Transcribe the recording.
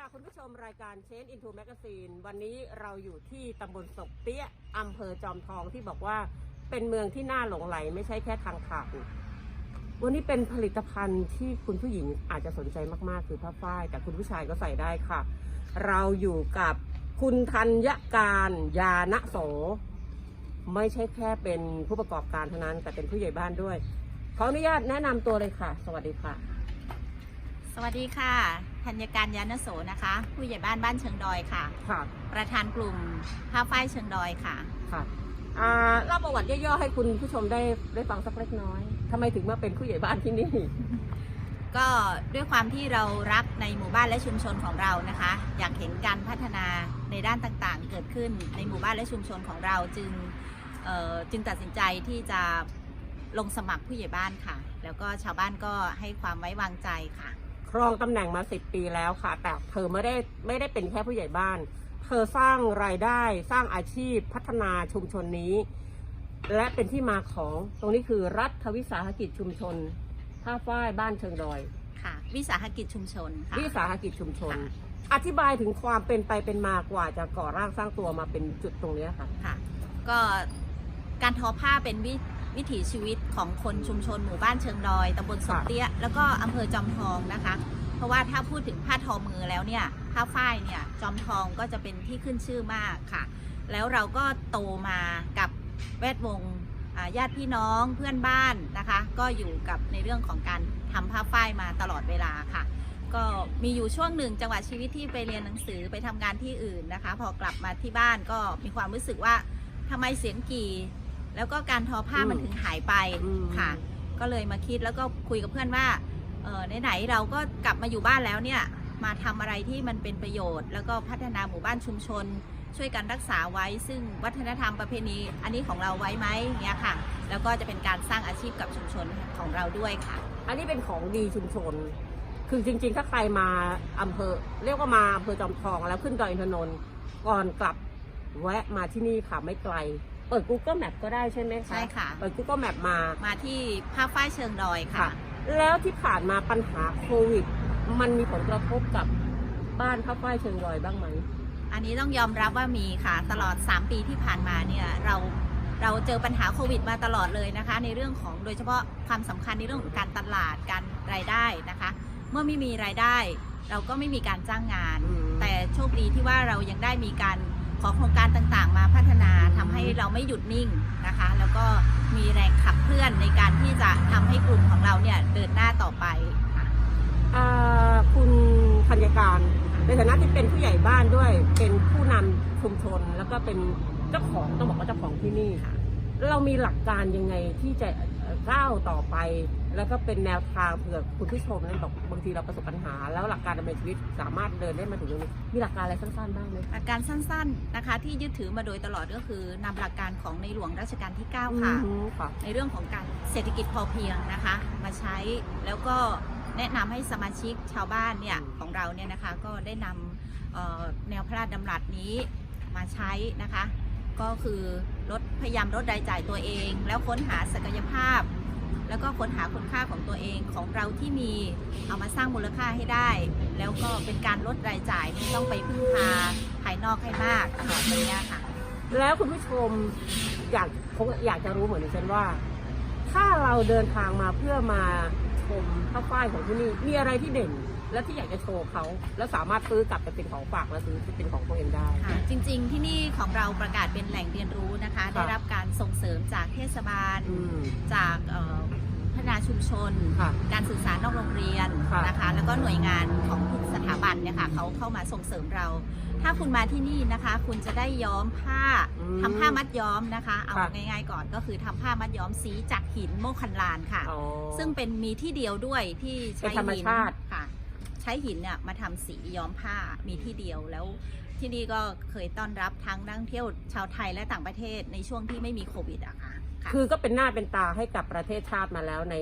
ค่ะคุณผู้ชมรายการ Change into Magazine วันนี้เราอยู่ที่ตำบลศกเตี้ยอำเภอจอมทองที่บอกว่าเป็นเมืองที่น่าหลงไหล ไม่ใช่แค่ทางผ่านวันนี้เป็นผลิตภัณฑ์ที่คุณผู้หญิงอาจจะสนใจมากๆ คือผ้าฝ้าย แต่คุณผู้ชายก็ใส่ได้ค่ะ เราอยู่กับคุณธัญการยาณโส ไม่ใช่แค่เป็นผู้ประกอบการเท่านั้น แต่เป็นผู้ใหญ่บ้านด้วยขออนุญาตแนะนำตัวเลยค่ะ สวัสดีค่ะ สวัสดีค่ะธัญการยานโสนะคะ ผู้ใหญ่บ้านบ้านเชิงดอยค่ะ ค่ะประธานกลุ่มผ้าฝ้ายเชิงดอยค่ะ ค่ะอ่าเล่าประวัติย่อๆให้คุณผู้ชมได้ได้ฟังสักเล็กน้อยทำไมถึงมาเป็นผู้ใหญ่บ้านที่นี่ ก็ด้วยความที่เรารักในหมู่บ้านและชุมชนของเรานะคะ อยากเห็นการพัฒนาในด้านต่างๆ เกิดขึ้นในหมู่บ้านและชุมชนของเราจึงเอ่อจึงตัดสินใจที่จะลงสมัครผู้ใหญ่บ้านค่ะ แล้วก็ชาวบ้านก็ให้ความไว้วางใจค่ะ ครองตำแหน่งมาสิบปีแล้วค่ะ แต่เธอไม่ได้ไม่ได้เป็นแค่ผู้ใหญ่บ้าน เธอสร้างรายได้สร้างอาชีพพัฒนาชุมชนนี้ และเป็นที่มาของตรงนี้คือรัฐวิสาหกิจชุมชนท่าฝ้ายบ้านเชิงดอย ค่ะ วิสาหกิจชุมชนค่ะ วิสาหกิจชุมชน ค่ะ อธิบายถึงความเป็นไปเป็นมากว่าจะก่อร่างสร้างตัวมาเป็นจุดตรงนี้ค่ะ ค่ะก็การทอผ้าเป็นวิ วิถีชีวิตของคนชุมชนหมู่บ้านเชิงดอยตำบลสมเตี้ยแล้วก็อำเภอจอมทองนะคะ เพราะว่าถ้าพูดถึงผ้าทอมือแล้วเนี่ยผ้าฝ้ายเนี่ยจอมทองก็จะเป็นที่ขึ้นชื่อมากค่ะ แล้วเราก็โตมากับแวดวงอ่าญาติพี่น้องเพื่อนบ้านนะคะ ก็อยู่กับในเรื่องของการทำผ้าฝ้ายมาตลอดเวลาค่ะ ก็มีอยู่ช่วงหนึ่งจังหวะชีวิตที่ไปเรียนหนังสือไปทำงานที่อื่นนะคะ พอกลับมาที่บ้านก็มีความรู้สึกว่าทำไมเสียงกี่ แล้วก็การทอผ้าอืมมันถึงหายไปอืม ค่ะ ก็เลยมาคิดแล้วก็คุยกับเพื่อนว่าเออไหนๆเราก็กลับมาอยู่บ้านแล้วเนี่ยมาทำอะไรที่มันเป็นประโยชน์ แล้วก็พัฒนาหมู่บ้านชุมชน ช่วยกันรักษาไว้ ซึ่งวัฒนธรรมประเพณีอันนี้ของเราไว้ไหมอย่างเงี้ยค่ะ แล้วก็จะเป็นการสร้างอาชีพกับชุมชนของเราด้วยค่ะ อันนี้เป็นของดีชุมชน คือจริงๆ ถ้าใครมาอำเภอ เรียกว่ามาอำเภอจอมทองแล้วขึ้นดอยอินทนนท์ก่อนกลับแวะมาที่นี่ค่ะไม่ไกล เปิด Google Map ก็ได้ใช่ไหมคะใช่ค่ะ เปิด Google Map มามาที่ผ้าฝ้ายเชิงดอยค่ะค่ะ แล้วที่ผ่านมาปัญหาโควิด มันมีผลกระทบกับบ้านข้าวฝ้ายเชิงดอยบ้างไหมอันนี้ต้องยอมรับว่ามีค่ะ ตลอด 3 ปีที่ผ่านมาเนี่ยเราเราเจอปัญหาโควิดมาตลอดเลยนะคะ ในเรื่องของโดยเฉพาะความสำคัญในเรื่องของการตลาดการรายได้นะคะ เมื่อไม่มีรายได้ เราก็ไม่มีการจ้างงานอืมแต่โชคดีที่ว่าเรายังได้มีการ ขอโครงการต่างๆ มาพัฒนาทำให้เราไม่หยุดนิ่งนะคะ แล้วก็มีแรงขับเคลื่อนในการที่จะทำให้กลุ่มของเราเนี่ยเดินหน้าต่อไปค่ะคุณธัญการ ในฐานะที่เป็นผู้ใหญ่บ้านด้วย เป็นผู้นำชุมชน แล้วก็เป็นเจ้าของต้องบอกว่าเจ้าของที่นี่ค่ะเรามีหลักการยังไงที่จะก้าวต่อไป แล้วก็เป็นแนวทางเผื่อคุณผู้ชมนั้นบอกบางทีเราประสบปัญหา แล้วหลักการดำเนินชีวิตสามารถเดินได้มาถึงตรงนี้มีหลักการอะไรสั้นๆบ้างไหม หลักการสั้นๆนะคะ ที่ยึดถือมาโดยตลอดก็คือนำหลักการของในหลวงรัชกาลที่ 9 ค่ะ อืมค่ะ ในเรื่องของการเศรษฐกิจพอเพียงนะคะ มาใช้แล้วก็แนะนำให้สมาชิกชาวบ้านเนี่ยของเราเนี่ยนะคะก็ได้นำเอ่อแนวพระราชดำรัสนี้มาใช้นะคะ ก็คือลดพยายามลดรายจ่ายตัวเอง แล้วค้นหาศักยภาพ แล้วก็ค้นหาคุณค่าของตัวเองของเราที่มีเอามาสร้างมูลค่าให้ได้ แล้วก็เป็นการลดรายจ่ายไม่ต้องไปพึ่งพาภายนอกให้มากค่ะตรงนี้ค่ะ แล้วคุณผู้ชมอยากคงอยากจะรู้เหมือนดิฉันว่า ถ้าเราเดินทางมาเพื่อมาชมข้าวฝ้ายของที่นี่มีอะไรที่เด่น และที่อยากจะโชว์เขาแล้วสามารถซื้อกลับไปเป็นของฝากและซื้อเป็นของตัวเองได้ ค่ะจริงๆ ที่นี่ของเราประกาศเป็นแหล่งเรียนรู้นะคะ ได้รับการส่งเสริมจากเทศบาล อืม จากเอ่อพัฒนาชุมชน ค่ะการสื่อสารนอกโรงเรียนค่ะนะคะ แล้วก็หน่วยงานของทุกสถาบันเนี่ยค่ะเขาเข้ามาส่งเสริมเรา ถ้าคุณมาที่นี่นะคะ คุณจะได้ย้อมผ้าอืมทำผ้ามัดย้อมนะคะ เอาค่ะ ง่ายๆก่อนก็คือทำผ้ามัดย้อมสีจากหินโมกคันลานค่ะ อ๋อ ซึ่งเป็นมีที่เดียวด้วยที่ใช้เป็นธรรมหินชาติค่ะ ใช้หินเนี่ยมาทำสีย้อมผ้ามีที่เดียวแล้วที่นี่ก็เคยต้อนรับทั้งนักท่องเที่ยวชาวไทยและต่างประเทศในช่วงที่ไม่มีโควิดอะค่ะ คือก็เป็นหน้าเป็นตาให้กับประเทศชาติมาแล้วใน